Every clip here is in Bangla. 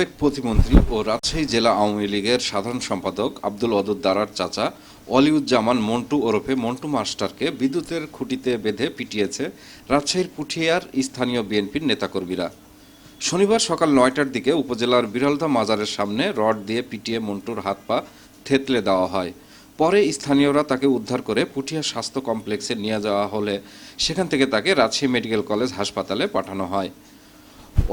সাবেক প্রতিমন্ত্রী ও রাজশাহী জেলা আওয়ামী লীগের সাধারণ সম্পাদক আব্দুল অদুদ দারার চাচা অলিউজ্জামান মন্টু ওরফে মন্টু মাস্টারকে বিদ্যুতের খুঁটিতে বেঁধে পিটিয়েছে রাজশাহীর পুঠিয়ার স্থানীয় বিএনপির নেতাকর্মীরা। শনিবার সকাল নয়টার দিকে উপজেলার বিরলদা মাজারের সামনে রড দিয়ে পিটিয়ে মন্টুর হাত পা থেতলে দেওয়া হয়। পরে স্থানীয়রা তাকে উদ্ধার করে পুঠিয়া স্বাস্থ্য কমপ্লেক্সে নিয়ে যাওয়া হলে সেখান থেকে তাকে রাজশাহী মেডিকেল কলেজ হাসপাতালে পাঠানো হয়।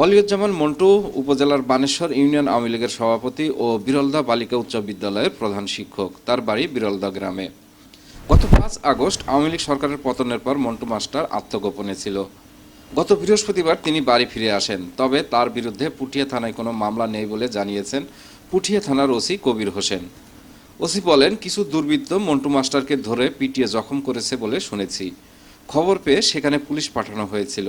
অলিউজ্জামান মন্টু উপজেলার বানেশ্বর ইউনিয়ন আওয়ামী লীগের সভাপতি ও বিরলদা বালিকা উচ্চ বিদ্যালয়ের প্রধান শিক্ষক। তার বাড়ি বিরলদা গ্রামে। গত পাঁচ আগস্ট আওয়ামী লীগ সরকারের পতনের পর মন্টু মাস্টার আত্মগোপনে ছিল। গত বৃহস্পতিবার তিনি বাড়ি ফিরে আসেন, তবে তার বিরুদ্ধে পুঠিয়া থানায় কোনো মামলা নেই বলে জানিয়েছেন পুঠিয়া থানার ওসি কবির হোসেন। ওসি বলেন, কিছু দুর্বৃত্ত মন্টু মাস্টারকে ধরে পিটিয়ে জখম করেছে বলে শুনেছি। খবর পেয়ে সেখানে পুলিশ পাঠানো হয়েছিল।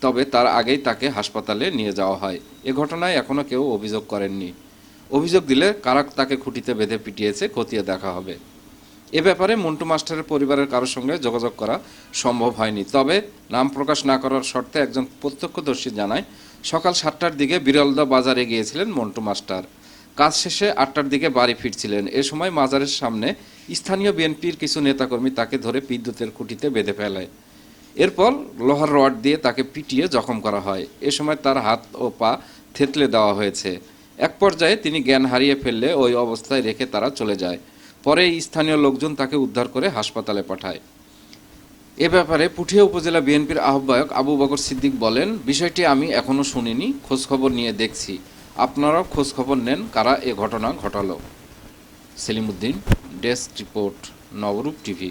তবে তার আগেই তাকে হাসপাতালে নিয়ে যাওয়া হয়। এ ঘটনায় এখনও কেউ অভিযোগ করেননি। অভিযোগ দিলে কারা তাকে খুঁটিতে বেঁধে পিটিয়েছে, খতিয়ে দেখা হবে। এ ব্যাপারে মন্টু মাস্টারের পরিবারের কারোর সঙ্গে যোগাযোগ করা সম্ভব হয়নি। তবে নাম প্রকাশ না করার শর্তে একজন প্রত্যক্ষদর্শী জানায়, সকাল সাতটার দিকে বিরলদা বাজারে গিয়েছিলেন মন্টু মাস্টার। কাজ শেষে আটটার দিকে বাড়ি ফিরছিলেন। এ সময় মাজারের সামনে স্থানীয় বিএনপির কিছু নেতাকর্মী তাকে ধরে বিদ্যুতের খুঁটিতে বেঁধে ফেলে। এরপর লোহার রড দিয়ে তাকে পিটিয়ে জখম করা হয়। এ সময় তার হাত ও পা থেতলে দেওয়া হয়েছে। এক পর্যায়ে তিনি জ্ঞান হারিয়ে ফেললে ওই অবস্থায় রেখে তারা চলে যায়। পরে স্থানীয় লোকজন তাকে উদ্ধার করে হাসপাতালে পাঠায়। এ ব্যাপারে পুঠিয়া উপজেলা বিএনপির আহ্বায়ক আবু বকর সিদ্দিক বলেন, বিষয়টি আমি এখনও শুনিনি, খোঁজখবর নিয়ে দেখছি। আপনারাও খোঁজখবর নেন কারা এ ঘটনা ঘটালো। Selimuddin, desk report, Nabarup TV.